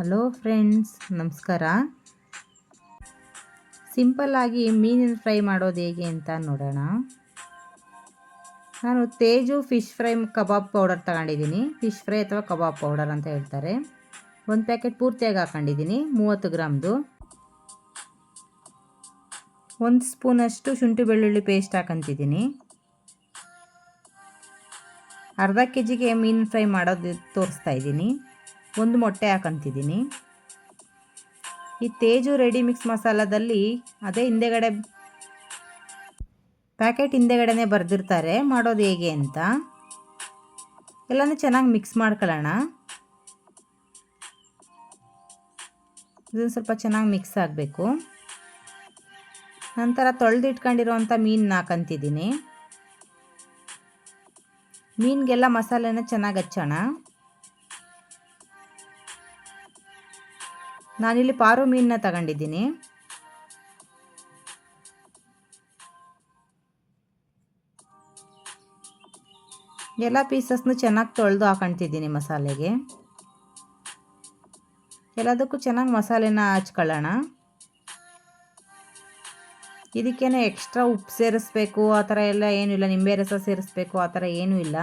Hello friends, ನಮಸ್ಕಾರ. ಸಿಂಪಲ್ಲಾಗಿ ಮೀನಿನ ಫ್ರೈ ಮಾಡೋದು ಹೇಗೆ ಅಂತ ನೋಡೋಣ. ನಾನು Teju fish fry kebab powder ತಗೊಂಡಿದ್ದೀನಿ. ಫಿಶ್ ಫ್ರೈ ಅಥವಾ ಕಬಾಬ್ ಪೌಡರ್ ಅಂತ ಹೇಳ್ತಾರೆ. ಒಂದು ಪ್ಯಾಕೆಟ್ ಪೂರ್ತಿಯಾಗಿ ಹಾಕೊಂಡಿದ್ದೀನಿ, ಮೂವತ್ತು ಗ್ರಾಮ್ದು. ಒಂದು ಸ್ಪೂನಷ್ಟು ಶುಂಠಿ ಬೆಳ್ಳುಳ್ಳಿ ಪೇಸ್ಟ್ ಹಾಕೊಂತಿದ್ದೀನಿ. ಅರ್ಧ ಕೆ ಜಿಗೆ ಮೀನು ಫ್ರೈ ಮಾಡೋದು ತೋರಿಸ್ತಾ ಇದ್ದೀನಿ. ಒಂದು ಮೊಟ್ಟೆ ಹಾಕಂತಿದ್ದೀನಿ. ಈ ತೇಜು ರೆಡಿ ಮಿಕ್ಸ್ ಮಸಾಲದಲ್ಲಿ ಅದೇ ಹಿಂದೆಗಡೆ ಪ್ಯಾಕೆಟ್ ಹಿಂದೆಗಡೆನೇ ಬರೆದಿರ್ತಾರೆ. ಮಾಡೋದು ಹೇಗೆ ಅಂತ. ಎಲ್ಲನೂ ಚೆನ್ನಾಗಿ ಮಿಕ್ಸ್ ಮಾಡ್ಕೊಳ್ಳೋಣ. ಇದನ್ನು ಸ್ವಲ್ಪ ಚೆನ್ನಾಗಿ ಮಿಕ್ಸ್ ಆಗಬೇಕು. ನಂತರ ತೊಳೆದಿಟ್ಕೊಂಡಿರುವಂಥ ಮೀನು ಹಾಕಂತಿದ್ದೀನಿ. ಮೀನಿಗೆಲ್ಲ ಮಸಾಲೆನ ಚೆನ್ನಾಗಿ ಹಚ್ಚೋಣ. ನಾನಿಲ್ಲಿ ಪಾರು ಮೀನನ್ನ ತಗೊಂಡಿದ್ದೀನಿ. ಎಲ್ಲ ಪೀಸಸ್ನು ಚೆನ್ನಾಗಿ ತೊಳೆದು ಹಾಕೊಂತಿದ್ದೀನಿ ಮಸಾಲೆಗೆ. ಎಲ್ಲದಕ್ಕೂ ಚೆನ್ನಾಗಿ ಮಸಾಲೆನ ಹಚ್ಕೊಳ್ಳೋಣ. ಇದಕ್ಕೇನೆ ಎಕ್ಸ್ಟ್ರಾ ಉಪ್ಪು ಸೇರಿಸ್ಬೇಕು, ಆ ಥರ ಎಲ್ಲ ಏನೂ ಇಲ್ಲ ನಿಂಬೆ ರಸ ಸೇರಿಸ್ಬೇಕು, ಆ ಥರ ಏನೂ ಇಲ್ಲ.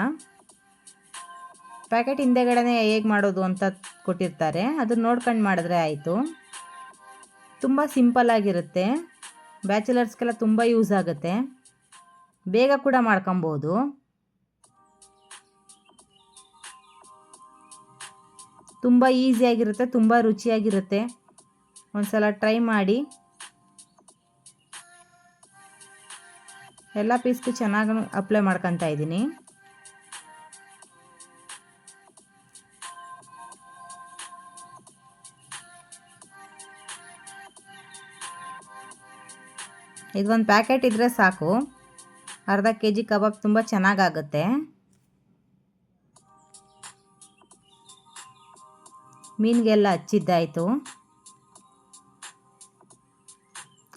ಪ್ಯಾಕೆಟ್ ಹಿಂದೆಗಡೆ ಹೇಗೆ ಮಾಡೋದು ಅಂತ ಕೊಟ್ಟಿರ್ತಾರೆ. ಅದನ್ನ ನೋಡ್ಕೊಂಡು ಮಾಡಿದ್ರೆ ಆಯಿತು. ತುಂಬ ಸಿಂಪಲ್ಲಾಗಿರುತ್ತೆ ಬ್ಯಾಚುಲರ್ಸ್ಗೆಲ್ಲ ತುಂಬ ಯೂಸ್ ಆಗುತ್ತೆ. ಬೇಗ ಕೂಡ ಮಾಡ್ಕೊಬೋದು. ತುಂಬ ಈಸಿಯಾಗಿರುತ್ತೆ ತುಂಬ ರುಚಿಯಾಗಿರುತ್ತೆ. ಒಂದು ಸಲ ಟ್ರೈ ಮಾಡಿ. ಎಲ್ಲ ಪೀಸ್ಗೂ ಚೆನ್ನಾಗಿ ಅಪ್ಲೈ ಮಾಡ್ಕೊತಾ ಇದ್ದೀನಿ. ಇದೊಂದು ಪ್ಯಾಕೆಟ್ ಇದ್ದರೆ ಸಾಕು. ಅರ್ಧ ಕೆ ಜಿ ಕಬಾಬ್ ತುಂಬ ಚೆನ್ನಾಗಾಗುತ್ತೆ. ಮೀನಿಗೆಲ್ಲ ಹಚ್ಚಿದ್ದಾಯಿತು.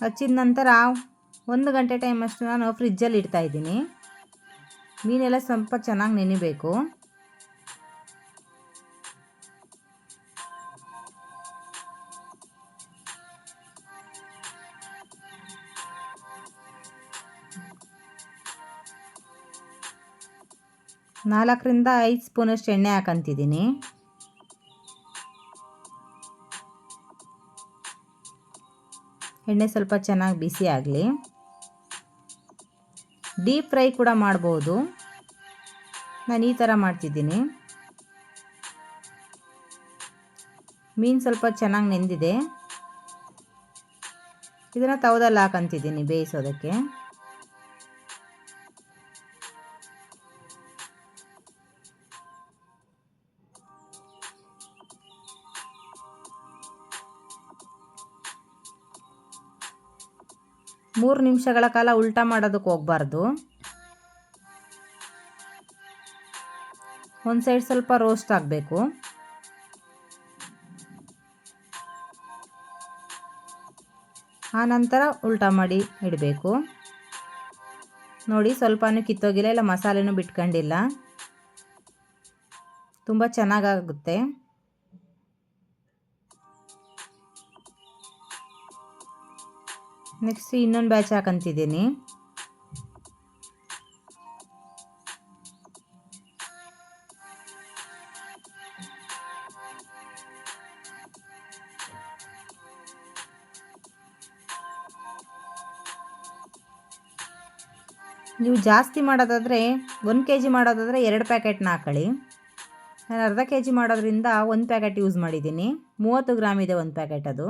ಹಚ್ಚಿದ ನಂತರ ಒಂದು ಗಂಟೆ ಟೈಮ್ ಅಷ್ಟು ನಾನು ಫ್ರಿಜ್ಜಲ್ಲಿ ಇಡ್ತಾಯಿದ್ದೀನಿ ಮೀನೆಲ್ಲ ಸ್ವಲ್ಪ ಚೆನ್ನಾಗಿ ನೆನಿಬೇಕು. ನಾಲ್ಕರಿಂದ ಐದು ಸ್ಪೂನಷ್ಟು ಎಣ್ಣೆ ಹಾಕಂತಿದ್ದೀನಿ. ಎಣ್ಣೆ ಸ್ವಲ್ಪ ಚೆನ್ನಾಗಿ ಬಿಸಿ ಆಗಲಿ. ಡೀಪ್ ಫ್ರೈ ಕೂಡ ಮಾಡ್ಬೋದು. ನಾನು ಈ ಥರ ಮಾಡ್ತಿದ್ದೀನಿ. ಮೀನು ಸ್ವಲ್ಪ ಚೆನ್ನಾಗಿ ನೆಂದಿದೆ. ಇದನ್ನು ತವದಲ್ಲಿ ಹಾಕಂತಿದ್ದೀನಿ ಬೇಯಿಸೋದಕ್ಕೆ. ಮೂರು ನಿಮಿಷಗಳ ಕಾಲ ಉಲ್ಟಾ ಮಾಡೋದಕ್ಕೆ ಹೋಗಬಾರ್ದು. ಒಂದು ಸೈಡ್ ಸ್ವಲ್ಪ ರೋಸ್ಟ್ ಆಗಬೇಕು. ಆ ನಂತರ ಉಲ್ಟಾ ಮಾಡಿ ಇಡಬೇಕು. ನೋಡಿ ಸ್ವಲ್ಪನೂ ಕಿತ್ತೋಗಿಲ್ಲ, ಇಲ್ಲ ಮಸಾಲೆನೂ ಬಿಟ್ಕೊಂಡಿಲ್ಲ. ತುಂಬ ಚೆನ್ನಾಗಾಗುತ್ತೆ. ನೆಕ್ಸ್ಟ್ ಇನ್ನೊಂದು ಬ್ಯಾಚ್ ಹಾಕಂತಿದ್ದೀನಿ. ನೀವು ಜಾಸ್ತಿ ಮಾಡೋದಾದರೆ ಒಂದು ಕೆ ಜಿ ಮಾಡೋದಾದರೆ ಎರಡು ಪ್ಯಾಕೆಟ್ನ ಹಾಕೊಳ್ಳಿ. ನಾನು ಅರ್ಧ ಕೆ ಜಿ ಮಾಡೋದ್ರಿಂದ ಒಂದು ಪ್ಯಾಕೆಟ್ ಯೂಸ್ ಮಾಡಿದ್ದೀನಿ. ಮೂವತ್ತು ಗ್ರಾಮ್ ಇದೆ ಒಂದು ಪ್ಯಾಕೆಟ್ ಅದು.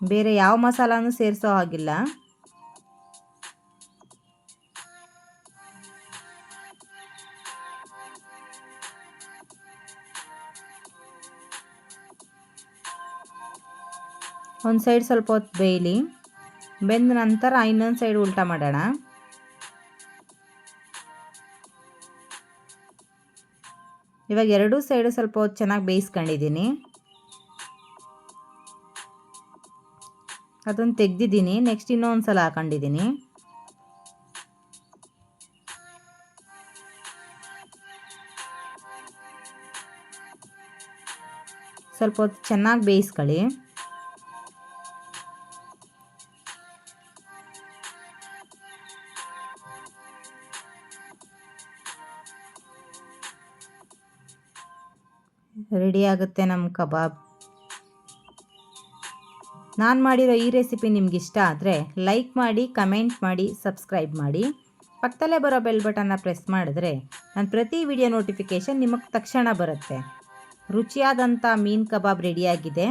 ಬೇರೆ ಯಾವ ಮಸಾಲಾನು ಸೇರಿಸೋ ಹಾಗಿಲ್ಲ. ಒಂದು ಸೈಡ್ ಸ್ವಲ್ಪ ಹೊತ್ತು ಬೇಯಲಿ. ಬೆಂದ ನಂತರ ಇನ್ನೊಂದು ಸೈಡ್ ಉಲ್ಟಾ ಮಾಡೋಣ. ಇವಾಗ ಎರಡೂ ಸೈಡು ಸ್ವಲ್ಪ ಹೊತ್ತು ಚೆನ್ನಾಗಿ ಬೇಯಿಸ್ಕೊಂಡಿದ್ದೀನಿ. ಅದನ್ನು ತೆಗೆದಿದ್ದೀನಿ. ನೆಕ್ಸ್ಟ್ ಇನ್ನೊಂದು ಸಲ ಹಾಕೊಂಡಿದ್ದೀನಿ. ಸ್ವಲ್ಪ ಹೊತ್ತು ಚೆನ್ನಾಗಿ ಬೇಯಿಸ್ಕೊಳ್ಳಿ. ರೆಡಿ ಆಗುತ್ತೆ ನಮ್ಮ ಕಬಾಬ್. ನಾನು ಮಾಡಿರೋ ಈ ರೆಸಿಪಿ ನಿಮ್ಗೆ ಇಷ್ಟ ಆದರೆ ಲೈಕ್ ಮಾಡಿ, ಕಮೆಂಟ್ ಮಾಡಿ, ಸಬ್ಸ್ಕ್ರೈಬ್ ಮಾಡಿ. ಪಕ್ಕದಲ್ಲೇ ಬರೋ ಬೆಲ್ ಬಟನ್ನ ಪ್ರೆಸ್ ಮಾಡಿದ್ರೆ ನಾನು ಪ್ರತಿ ವಿಡಿಯೋ ನೋಟಿಫಿಕೇಷನ್ ನಿಮಗೆ ತಕ್ಷಣ ಬರುತ್ತೆ. ರುಚಿಯಾದಂಥ ಮೀನು ಕಬಾಬ್ ರೆಡಿಯಾಗಿದೆ